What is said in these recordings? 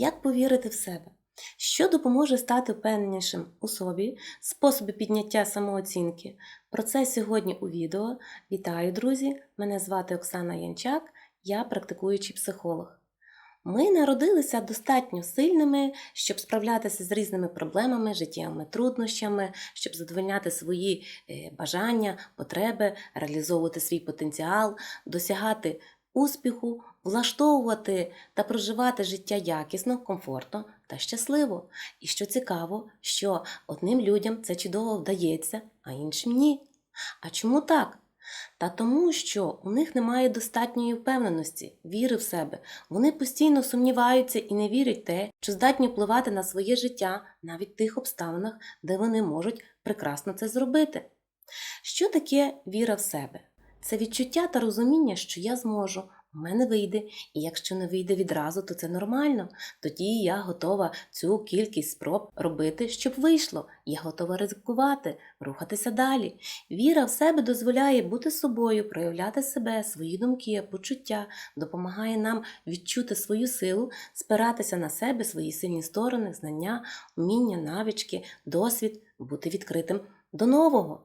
Як повірити в себе? Що допоможе стати впевненішим у собі, способи підняття самооцінки? Про це сьогодні у відео. Вітаю, друзі! Мене звати Оксана Янчак, я практикуючий психолог. Ми народилися достатньо сильними, щоб справлятися з різними проблемами, життєвими труднощами, щоб задовольняти свої е, бажання, потреби, реалізовувати свій потенціал, досягати успіху, влаштовувати та проживати життя якісно, комфортно та щасливо. І що цікаво, що одним людям це чудово вдається, а іншим ні. А чому так? Та тому, що у них немає достатньої впевненості, віри в себе. Вони постійно сумніваються і не вірять те, що здатні впливати на своє життя навіть в тих обставинах, де вони можуть прекрасно це зробити. Що таке віра в себе? Це відчуття та розуміння, що я зможу, у мене вийде, і якщо не вийде відразу, то це нормально. Тоді я готова цю кількість спроб робити, щоб вийшло. Я готова ризикувати, рухатися далі. Віра в себе дозволяє бути собою, проявляти себе, свої думки, почуття, допомагає нам відчути свою силу, спиратися на себе, свої сильні сторони, знання, вміння, навички, досвід, бути відкритим до нового.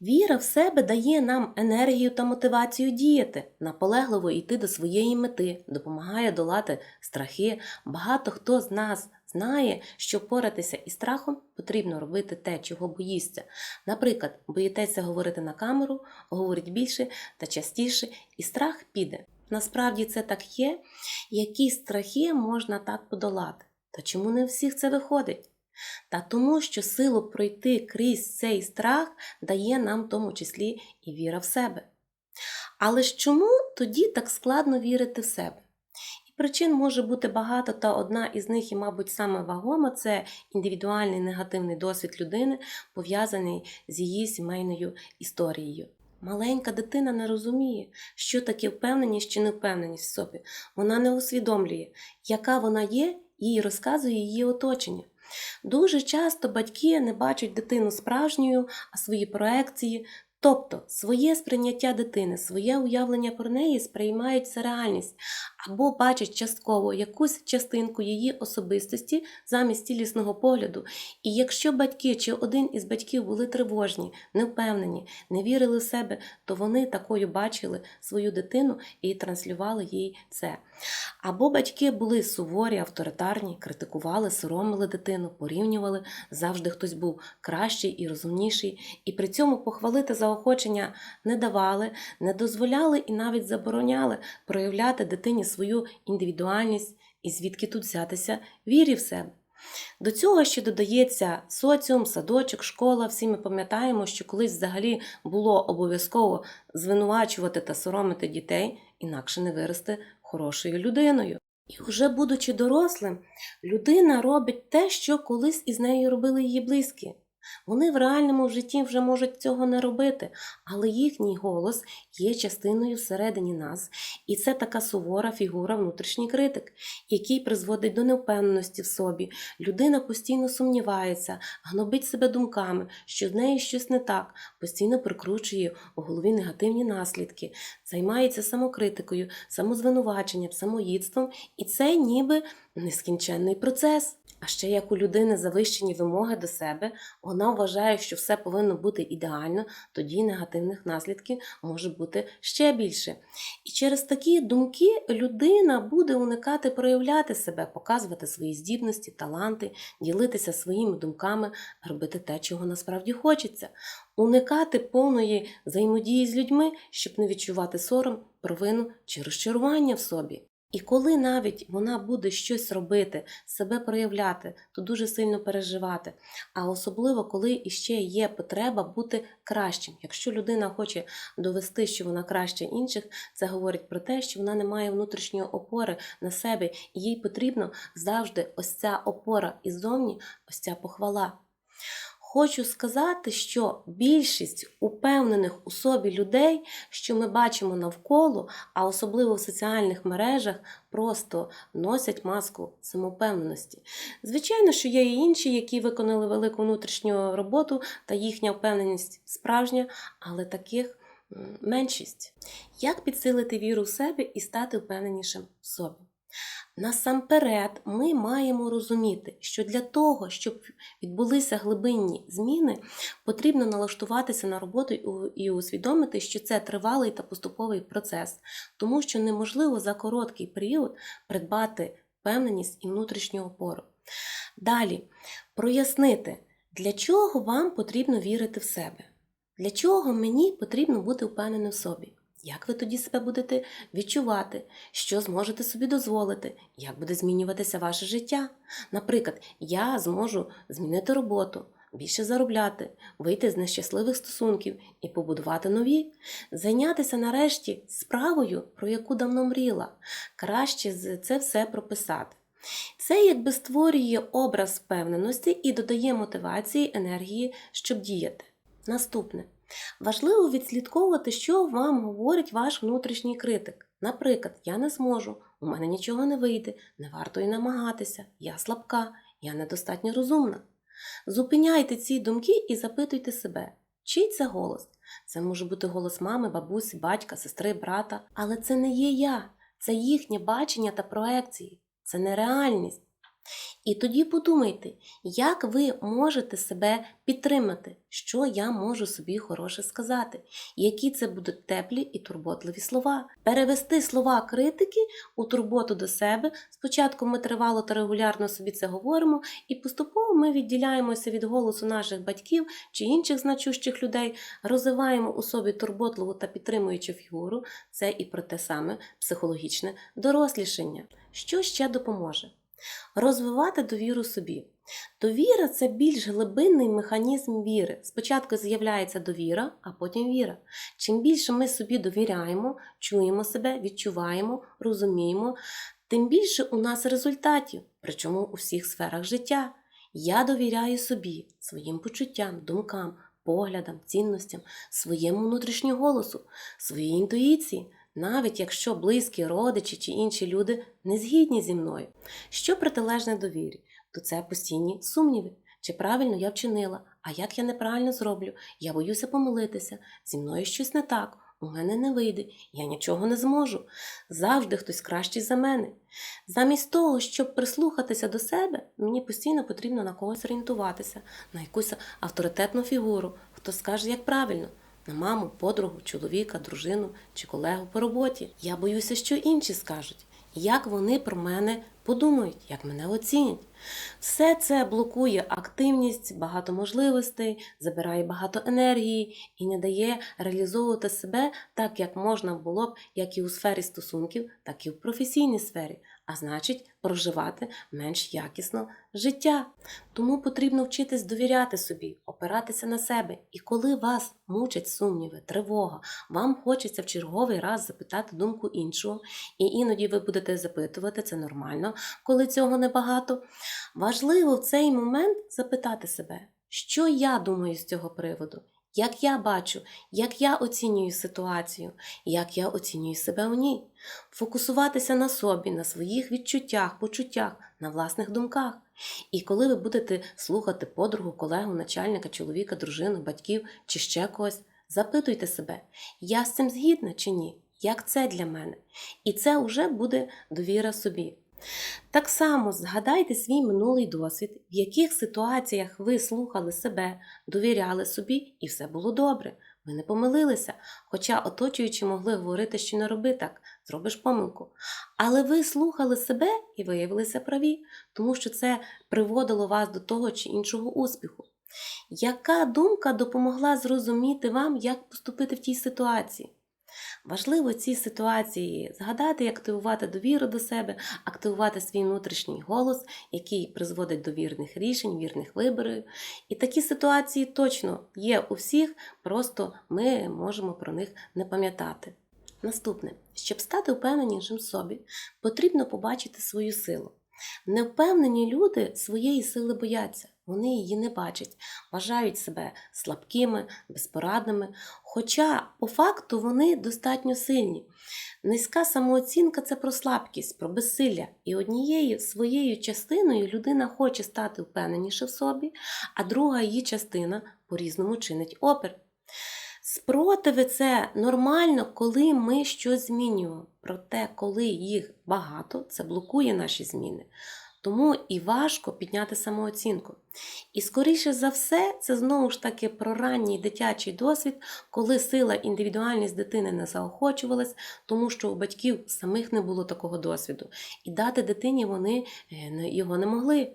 Віра в себе дає нам енергію та мотивацію діяти, наполегливо йти до своєї мети, допомагає долати страхи. Багато хто з нас знає, що впоратися із страхом потрібно робити те, чого боїшся. Наприклад, боїтеся говорити на камеру, говорить більше та частіше, і страх піде. Насправді це так є, які страхи можна так подолати. Та чому не у всіх це виходить? Та тому, що силу пройти крізь цей страх дає нам в тому числі і віра в себе. Але ж чому тоді так складно вірити в себе? І причин може бути багато, та одна із них, і, мабуть, саме вагома це індивідуальний негативний досвід людини, пов'язаний з її сімейною історією. Маленька дитина не розуміє, що таке впевненість чи невпевненість в собі. Вона не усвідомлює, яка вона є, їй розказує її оточення. Дуже часто батьки не бачать дитину справжньою, а свої проекції, тобто своє сприйняття дитини, своє уявлення про неї сприймають за реальність або бачать частково якусь частинку її особистості замість цілісного погляду. І якщо батьки чи один із батьків були тривожні, невпевнені, не вірили в себе, то вони такою бачили свою дитину і транслювали їй це. Або батьки були суворі, авторитарні, критикували, соромили дитину, порівнювали, завжди хтось був кращий і розумніший, і при цьому похвалити заохочення не давали, не дозволяли і навіть забороняли проявляти дитині свою індивідуальність і звідки тут взятися вірі в себе. До цього ще додається соціум, садочок, школа. Всі ми пам'ятаємо, що колись взагалі було обов'язково звинувачувати та соромити дітей, інакше не вирости хорошою людиною. І вже будучи дорослим, людина робить те, що колись із нею робили її близькі. Вони в реальному житті вже можуть цього не робити, але їхній голос є частиною всередині нас, і це така сувора фігура внутрішній критик, який призводить до невпевненості в собі. Людина постійно сумнівається, гнобить себе думками, що з нею щось не так, постійно прикручує у голові негативні наслідки, займається самокритикою, самозвинуваченням, самоїдством, і це ніби нескінченний процес. А ще як у людини завищені вимоги до себе, вона вважає, що все повинно бути ідеально, тоді негативних наслідків може бути ще більше. І через такі думки людина буде уникати проявляти себе, показувати свої здібності, таланти, ділитися своїми думками, робити те, чого насправді хочеться, уникати повної взаємодії з людьми, щоб не відчувати сором, провину чи розчарування в собі. І коли навіть вона буде щось робити, себе проявляти, то дуже сильно переживати. А особливо, коли іще є потреба бути кращим. Якщо людина хоче довести, що вона краще інших, це говорить про те, що вона не має внутрішньої опори на себе, і їй потрібно завжди ось ця опора іззовні, ось ця похвала. Хочу сказати, що більшість упевнених у собі людей, що ми бачимо навколо, а особливо в соціальних мережах, просто носять маску самовпевненості. Звичайно, що є і інші, які виконали велику внутрішню роботу, та їхня впевненість справжня, але таких меншість. Як підсилити віру в себе і стати впевненішим в собі? Насамперед, ми маємо розуміти, що для того, щоб відбулися глибинні зміни, потрібно налаштуватися на роботу і усвідомити, що це тривалий та поступовий процес, тому що неможливо за короткий період придбати впевненість і внутрішню опору. Далі прояснити, для чого вам потрібно вірити в себе, для чого мені потрібно бути впевненим в собі. Як ви тоді себе будете відчувати, що зможете собі дозволити, як буде змінюватися ваше життя? Наприклад, я зможу змінити роботу, більше заробляти, вийти з нещасливих стосунків і побудувати нові, зайнятися нарешті справою, про яку давно мріла. Краще це все прописати. Це якби створює образ впевненості і додає мотивації, енергії, щоб діяти. Наступне. Важливо відслідковувати, що вам говорить ваш внутрішній критик. Наприклад, я не зможу, у мене нічого не вийде, не варто і намагатися, я слабка, я недостатньо розумна. Зупиняйте ці думки і запитуйте себе, чий це голос? Це може бути голос мами, бабусі, батька, сестри, брата, але це не є я, це їхнє бачення та проекції, це не реальність. І тоді подумайте, як ви можете себе підтримати, що я можу собі хороше сказати, які це будуть теплі і турботливі слова. Перевести слова критики у турботу до себе. Спочатку ми тривало та регулярно собі це говоримо, і поступово ми відділяємося від голосу наших батьків чи інших значущих людей, розвиваємо у собі турботливу та підтримуючу фігуру. Це і про те саме психологічне дорослішання. Що ще допоможе? Розвивати довіру собі. Довіра це більш глибинний механізм віри. Спочатку з'являється довіра, а потім віра. Чим більше ми собі довіряємо, чуємо себе, відчуваємо, розуміємо, тим більше у нас результатів, причому у всіх сферах життя. Я довіряю собі, своїм почуттям, думкам, поглядам, цінностям, своєму внутрішньому голосу, своїй інтуїції, навіть якщо близькі родичі чи інші люди не згідні зі мною. Що протилежне довірі? То це постійні сумніви. Чи правильно я вчинила, а як я неправильно зроблю? Я боюся помилитися, зі мною щось не так, у мене не вийде, я нічого не зможу. Завжди хтось кращий за мене. Замість того, щоб прислухатися до себе, мені постійно потрібно на когось орієнтуватися, на якусь авторитетну фігуру, хто скаже, як правильно. На маму, подругу, чоловіка, дружину чи колегу по роботі. Я боюся, що інші скажуть, як вони про мене подумають, як мене оцінять. Все це блокує активність, багато можливостей, забирає багато енергії і не дає реалізовувати себе так, як можна було б як і у сфері стосунків, так і в професійній сфері, а значить, проживати менш якісно життя. Тому потрібно вчитись довіряти собі, опиратися на себе. І коли вас мучать сумніви, тривога, вам хочеться в черговий раз запитати думку іншого, і іноді ви будете запитувати, це нормально, коли цього небагато. Важливо в цей момент запитати себе, що я думаю з цього приводу, як я бачу, як я оцінюю ситуацію, як я оцінюю себе у ній. Фокусуватися на собі, на своїх відчуттях, почуттях, на власних думках. І коли ви будете слухати подругу, колегу, начальника, чоловіка, дружину, батьків чи ще когось, запитуйте себе, я з цим згідна чи ні? Як це для мене? І це вже буде довіра собі. Так само згадайте свій минулий досвід, в яких ситуаціях ви слухали себе, довіряли собі, і все було добре. Ви не помилилися, хоча оточуючі могли говорити, що не роби так, зробиш помилку. Але ви слухали себе і виявилися праві, тому що це приводило вас до того чи іншого успіху. Яка думка допомогла зрозуміти вам, як поступити в тій ситуації? Важливо в цій ситуації згадати і активувати довіру до себе, активувати свій внутрішній голос, який призводить до вірних рішень, вірних виборів. І такі ситуації точно є у всіх, просто ми можемо про них не пам'ятати. Наступне, щоб стати впевненішим в собі, потрібно побачити свою силу. Невпевнені люди своєї сили бояться, вони її не бачать, вважають себе слабкими, безпорадними, хоча по факту вони достатньо сильні. Низька самооцінка це про слабкість, про безсилля. І однією своєю частиною людина хоче стати впевненіше в собі, а друга її частина по-різному чинить опір. Спротиви це нормально, коли ми щось змінюємо. Проте, коли їх багато, це блокує наші зміни. Тому і важко підняти самооцінку. І скоріше за все, це знову ж таки про ранній дитячий досвід, коли сила індивідуальність дитини не заохочувалась, тому що у батьків самих не було такого досвіду. І дати дитині вони е, його не могли.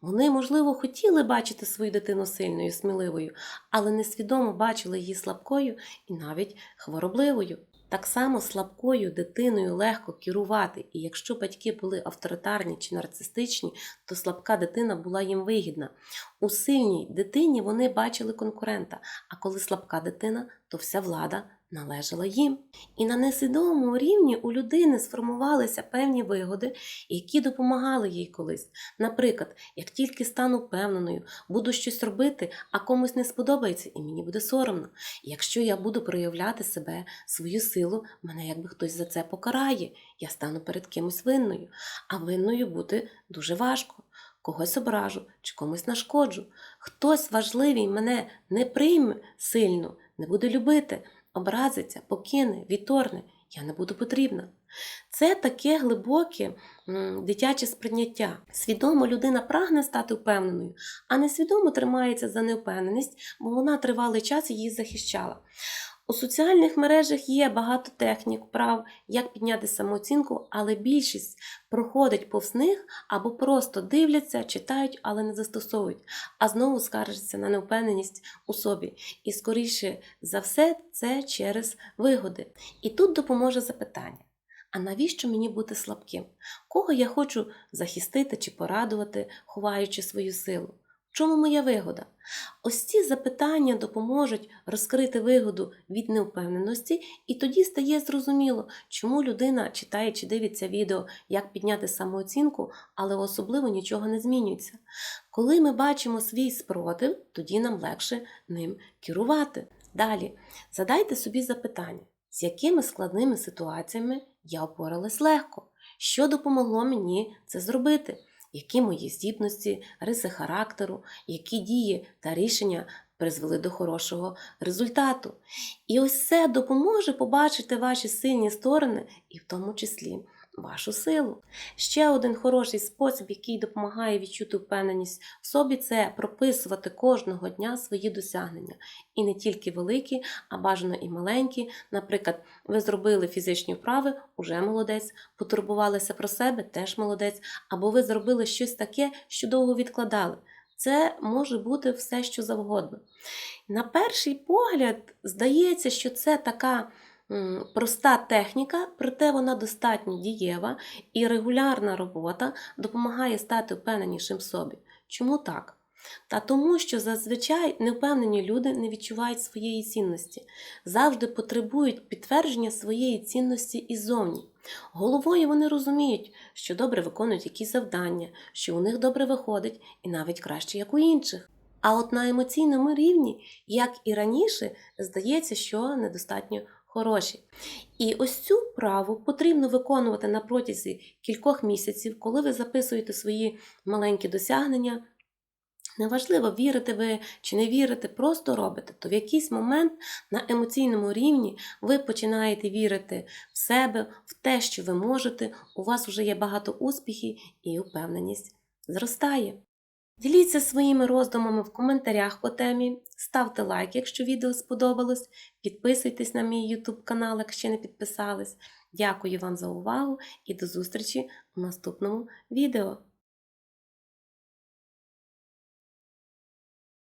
Вони, можливо, хотіли бачити свою дитину сильною, сміливою, але несвідомо бачили її слабкою і навіть хворобливою. Так само слабкою дитиною легко керувати, і якщо батьки були авторитарні чи нарцистичні, то слабка дитина була їм вигідна. У сильній дитині вони бачили конкурента, а коли слабка дитина, то вся влада належала їм. І на несвідомому рівні у людини сформувалися певні вигоди, які допомагали їй колись. Наприклад, як тільки стану впевненою, буду щось робити, а комусь не сподобається, і мені буде соромно. Якщо я буду проявляти себе, свою силу, мене якби хтось за це покарає, я стану перед кимось винною, а винною бути дуже важко. Когось ображу чи комусь нашкоджу. Хтось важливий мене не прийме сильно, не буде любити, образиться, покине, відторне. Я не буду потрібна. Це таке глибоке дитяче сприйняття. Свідомо людина прагне стати впевненою, а несвідомо тримається за невпевненість, бо вона тривалий час її захищала. У соціальних мережах є багато технік, прав, як підняти самооцінку, але більшість проходить повз них або просто дивляться, читають, але не застосовують, а знову скаржаться на невпевненість у собі. І скоріше за все, це через вигоди. І тут допоможе запитання: а навіщо мені бути слабким? Кого я хочу захистити чи порадувати, ховаючи свою силу? Чому моя вигода? Ось ці запитання допоможуть розкрити вигоду від невпевненості, і тоді стає зрозуміло, чому людина читає чи дивиться відео, як підняти самооцінку, але особливо нічого не змінюється. Коли ми бачимо свій спротив, тоді нам легше ним керувати. Далі задайте собі запитання, з якими складними ситуаціями я опоралась легко, що допомогло мені це зробити які мої здібності, риси характеру, які дії та рішення призвели до хорошого результату. І ось це допоможе побачити ваші сильні сторони і в тому числі вашу силу. Ще один хороший спосіб, який допомагає відчути впевненість в собі, це прописувати кожного дня свої досягнення. І не тільки великі, а бажано і маленькі. Наприклад, ви зробили фізичні вправи, уже молодець, потурбувалися про себе, теж молодець, або ви зробили щось таке, що довго відкладали. Це може бути все, що завгодно. На перший погляд, здається, що це така проста техніка, проте вона достатньо дієва і регулярна робота допомагає стати впевненішим в собі. Чому так? Та тому, що зазвичай невпевнені люди не відчувають своєї цінності, завжди потребують підтвердження своєї цінності іззовні. Головою вони розуміють, що добре виконують якісь завдання, що у них добре виходить, і навіть краще, як у інших. А от на емоційному рівні, як і раніше, здається, що недостатньо хороші. І ось цю вправу потрібно виконувати на протязі кількох місяців, коли ви записуєте свої маленькі досягнення. Неважливо, вірите ви чи не вірите, просто робите, то в якийсь момент на емоційному рівні ви починаєте вірити в себе, в те, що ви можете, у вас вже є багато успіхів і впевненість зростає. Діліться своїми роздумами в коментарях по темі, ставте лайк, якщо відео сподобалось, підписуйтесь на мій YouTube канал, якщо не підписались. Дякую вам за увагу і до зустрічі у наступному відео.